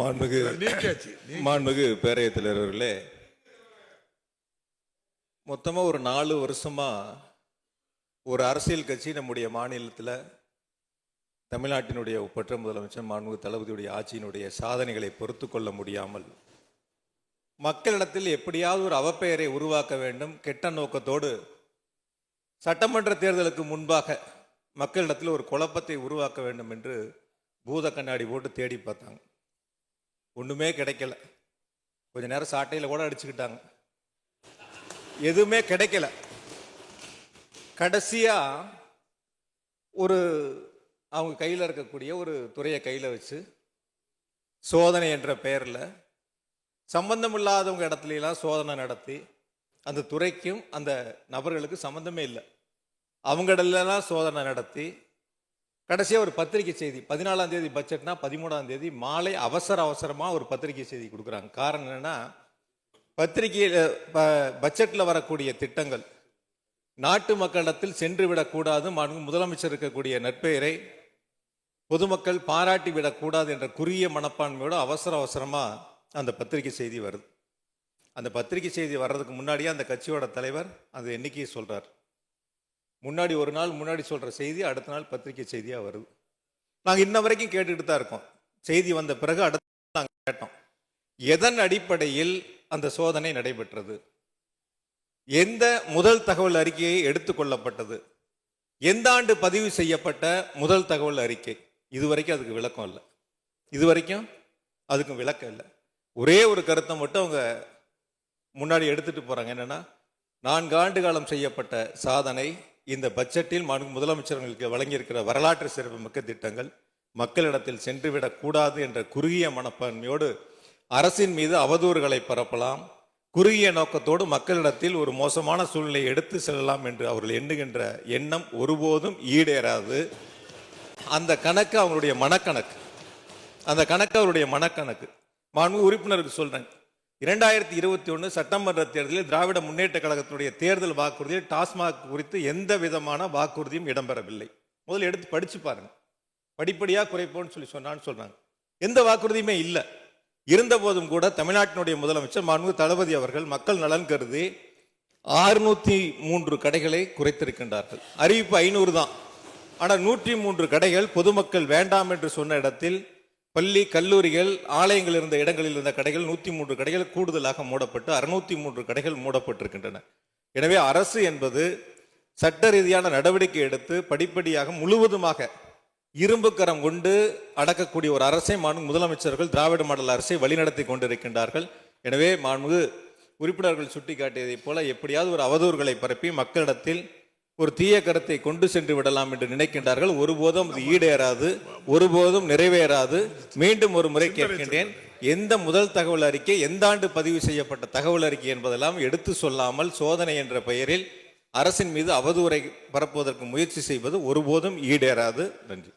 மாண்புமிகு மாண்புமிகு பேரையத் தலைவர்களே மொத்தமா ஒரு நாலு வருஷமா ஒரு அரசியல் கட்சி நம்முடைய மாநிலத்தில் தமிழ்நாட்டினுடைய ஒப்பற்ற முதலமைச்சர் மாண்புமிகு தளபதியுடைய ஆட்சியினுடைய சாதனைகளை பொறுத்து கொள்ள முடியாமல் மக்களிடத்தில் எப்படியாவது ஒரு அவப்பெயரை உருவாக்க வேண்டும். கெட்ட நோக்கத்தோடு சட்டமன்ற தேர்தலுக்கு முன்பாக மக்களிடத்தில் ஒரு குழப்பத்தை உருவாக்க வேண்டும் என்று பூத கண்ணாடி போட்டு தேடி பார்த்தாங்க. ஒன்றுமே கிடைக்கல. கொஞ்ச நேரம் சாட்டையில் கூட அடிச்சுக்கிட்டாங்க. எதுவுமே கிடைக்கல. கடைசியா ஒரு அவங்க கையில் இருக்கக்கூடிய ஒரு துறையை கையில் வச்சு சோதனை என்ற பெயரில் சம்பந்தம் இல்லாதவங்க இடத்துலலாம் சோதனை நடத்தி அந்த துறைக்கும் அந்த நபர்களுக்கு சம்மந்தமே இல்லை. அவங்களிடலாம் சோதனை நடத்தி கடைசியாக ஒரு பத்திரிக்கை செய்தி. பதினாலாம் தேதி பட்ஜெட்னா பதிமூணாம் தேதி மாலை அவசர அவசரமாக ஒரு பத்திரிக்கை செய்தி கொடுக்குறாங்க. காரணம் என்னென்னா பத்திரிகையில் பட்ஜெட்டில் வரக்கூடிய திட்டங்கள். நாட்டு மக்களிடத்தில் சென்று விடக்கூடாது முதலமைச்சர் இருக்கக்கூடிய நட்பெயரை பொதுமக்கள் பாராட்டி விடக்கூடாது என்ற குறுகிய மனப்பான்மையோடு அவசர அவசரமாக அந்த பத்திரிகை செய்தி வருது. அந்த பத்திரிகை செய்தி வர்றதுக்கு முன்னாடியே அந்த கட்சியோட தலைவர் அந்த எண்ணிக்கையை சொல்கிறார் முன்னாடி ஒரு நாள் முன்னாடி சொல்கிற செய்தி அடுத்த நாள் பத்திரிகை செய்தியாக வருது. நாங்கள் இன்ன வரைக்கும் கேட்டுக்கிட்டு தான் இருக்கோம். செய்தி வந்த பிறகு அடுத்த நாள் கேட்டோம். எதன் அடிப்படையில் அந்த சோதனை நடைபெற்றது? எந்த முதல் தகவல் அறிக்கையை எடுத்துக்கொள்ளப்பட்டது எந்த ஆண்டு பதிவு செய்யப்பட்ட முதல் தகவல் அறிக்கை? இதுவரைக்கும் அதுக்கு விளக்கம் இல்லை. இதுவரைக்கும் அதுக்கும் விளக்கம் இல்லை. ஒரே ஒரு கருத்தை மட்டும் அவங்க முன்னாடி எடுத்துட்டு போகிறாங்க என்னென்னா நான்கு ஆண்டு காலம் செய்யப்பட்ட சாதனை இந்த பட்ஜெட்டில் முதலமைச்சர்களுக்கு வழங்கியிருக்கிற வரலாற்று சிறப்புமிக்க திட்டங்கள் மக்களிடத்தில் சென்றுவிடக் கூடாது என்ற குறுகிய மனப்பான்மையோடு அரசின் மீது அவதூறுகளை பரப்பலாம். குறுகிய நோக்கத்தோடு மக்களிடத்தில் ஒரு மோசமான சூழ்நிலை எடுத்து செல்லலாம் என்று அவர்கள் எண்ணுகின்ற எண்ணம் ஒருபோதும் ஈடேறாது. அந்த கணக்கு அவங்களுடைய மனக்கணக்கு. அந்த கணக்கு அவருடைய மனக்கணக்கு. மாண்பு உறுப்பினருக்கு சொல்றேன். இரண்டாயிரத்தி இருபத்தி ஒன்று சட்டமன்ற தேர்தலில் திராவிட முன்னேற்ற கழகத்தினுடைய தேர்தல் வாக்குறுதியில் டாஸ்மாக் குறித்து எந்த விதமான வாக்குறுதியும் இடம்பெறவில்லை. முதல்ல எடுத்து படித்து பாருங்க. படிப்படியாக குறைப்போம்னு சொல்லி சொன்னான்னு சொல்கிறாங்க எந்த வாக்குறுதியுமே இல்லை. இருந்தபோதும் கூட தமிழ்நாட்டினுடைய முதலமைச்சர் மாண்பு தளபதி அவர்கள் மக்கள் நலன் கருதி ஆறுநூற்றி மூன்று கடைகளை குறைத்திருக்கின்றார்கள். அறிவிப்பு ஐநூறு தான். ஆனால் நூற்றி மூன்று கடைகள் பொதுமக்கள் வேண்டாம் என்று சொன்ன இடத்தில் பள்ளி கல்லூரிகள் ஆலயங்கள் இருந்த இடங்களில் இருந்த கடைகள் நூற்றி மூன்று கடைகள் கூடுதலாக மூடப்பட்டு அறுநூத்தி மூன்று கடைகள் மூடப்பட்டிருக்கின்றன. எனவே அரசு என்பது சட்ட ரீதியான நடவடிக்கை எடுத்து படிப்படியாக முழுவதுமாக இரும்புக்கரம் கொண்டு அடக்கக்கூடிய ஒரு அரசை மாண்பு முதலமைச்சர்கள் திராவிட மாடல் அரசை வழிநடத்தி கொண்டிருக்கின்றார்கள். எனவே மாண்பு உறுப்பினர்கள் சுட்டிக்காட்டியதைப் போல எப்படியாவது ஒரு அவதூறுகளை பரப்பி மக்களிடத்தில் ஒரு தீய கருத்தை கொண்டு சென்று விடலாம் என்று நினைக்கின்றார்கள். ஒருபோதும் அது ஈடேறாது ஒருபோதும் நிறைவேறாது. மீண்டும் ஒரு முறை கேட்கின்றேன். எந்த முதல் தகவல் அறிக்கை எந்த ஆண்டு பதிவு செய்யப்பட்ட தகவல் அறிக்கை என்பதெல்லாம் எடுத்து சொல்லாமல் சோதனை என்ற பெயரில் அரசின் மீது அவதூறை பரப்புவதற்கு முயற்சி செய்வது ஒருபோதும் ஈடேறாது. நன்றி.